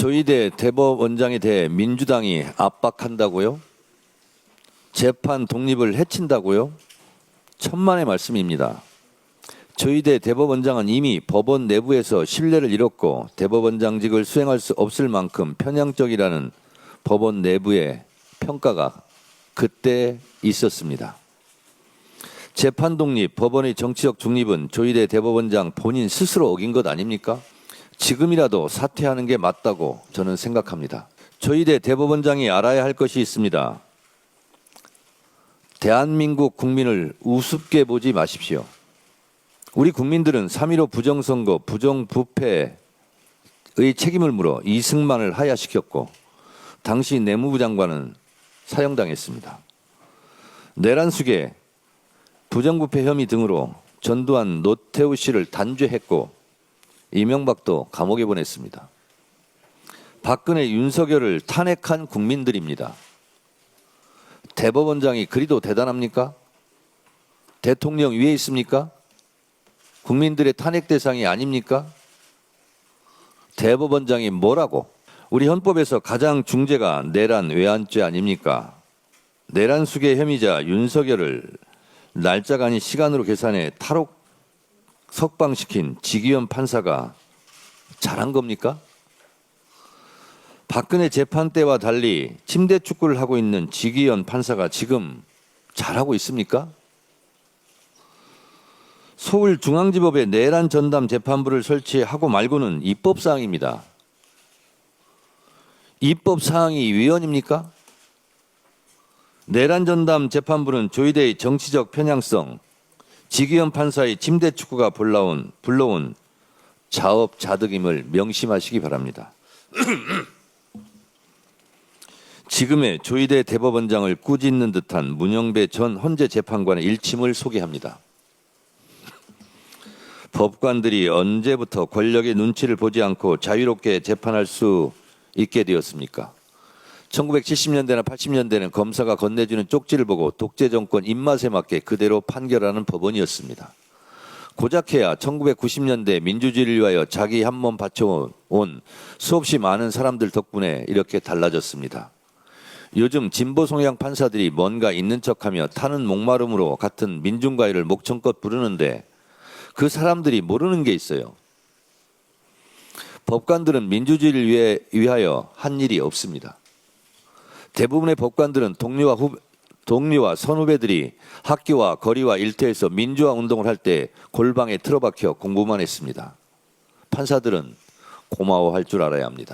조희대 대법원장에 대해 민주당이 압박한다고요? 재판 독립을 해친다고요? 천만의 말씀입니다. 조희대 대법원장은 이미 법원 내부에서 신뢰를 잃었고 대법원장직을 수행할 수 없을 만큼 편향적이라는 법원 내부의 평가가 그때 있었습니다. 재판 독립, 법원의 정치적 중립은 조희대 대법원장 본인 스스로 어긴 것 아닙니까? 지금이라도 사퇴하는 게 맞다고 저는 생각합니다. 조희대 대법원장이 알아야 할 것이 있습니다. 대한민국 국민을 우습게 보지 마십시오. 우리 국민들은 3.15 부정선거, 부정부패의 책임을 물어 이승만을 하야시켰고 당시 내무부 장관은 사형당했습니다. 내란숙의 부정부패 혐의 등으로 전두환 노태우 씨를 단죄했고 이명박도 감옥에 보냈습니다. 박근혜 윤석열을 탄핵한 국민들입니다. 대법원장이 그리도 대단합니까? 대통령 위에 있습니까? 국민들의 탄핵 대상이 아닙니까? 대법원장이 뭐라고? 우리 헌법에서 가장 중죄가 내란 외환죄 아닙니까? 내란 수계 혐의자 윤석열을 날짜가 아닌 시간으로 계산해 탈옥 석방시킨 지기현 판사가 잘한 겁니까? 박근혜 재판 때와 달리 침대 축구를 하고 있는 지기현 판사가 지금 잘하고 있습니까? 서울중앙지법에 내란 전담 재판부를 설치하고 말고는 입법 사항입니다. 입법 사항이 위헌입니까? 내란 전담 재판부는 조희대의 정치적 편향성, 지기현 판사의 침대 축구가 불러온 불러온 자업 자득임을 명심하시기 바랍니다. 지금의 조희대 대법원장을 꾸짖는 듯한 문영배 전 헌재 재판관의 일침을 소개합니다. 법관들이 언제부터 권력의 눈치를 보지 않고 자유롭게 재판할 수 있게 되었습니까? 1970년대나 80년대는 검사가 건네주는 쪽지를 보고 독재 정권 입맛에 맞게 그대로 판결하는 법원이었습니다. 고작해야 1990년대 민주주의를 위하여 자기 한 몸 바쳐온 수없이 많은 사람들 덕분에 이렇게 달라졌습니다. 요즘 진보 성향 판사들이 뭔가 있는 척하며 타는 목마름으로 같은 민중가요를 목청껏 부르는데 그 사람들이 모르는 게 있어요. 법관들은 민주주의를 위해, 위하여 한 일이 없습니다. 대부분의 법관들은 동료와 후, 동료와 선후배들이 학교와 거리와 일터에서 민주화 운동을 할 때 골방에 틀어박혀 공부만 했습니다. 판사들은 고마워할 줄 알아야 합니다.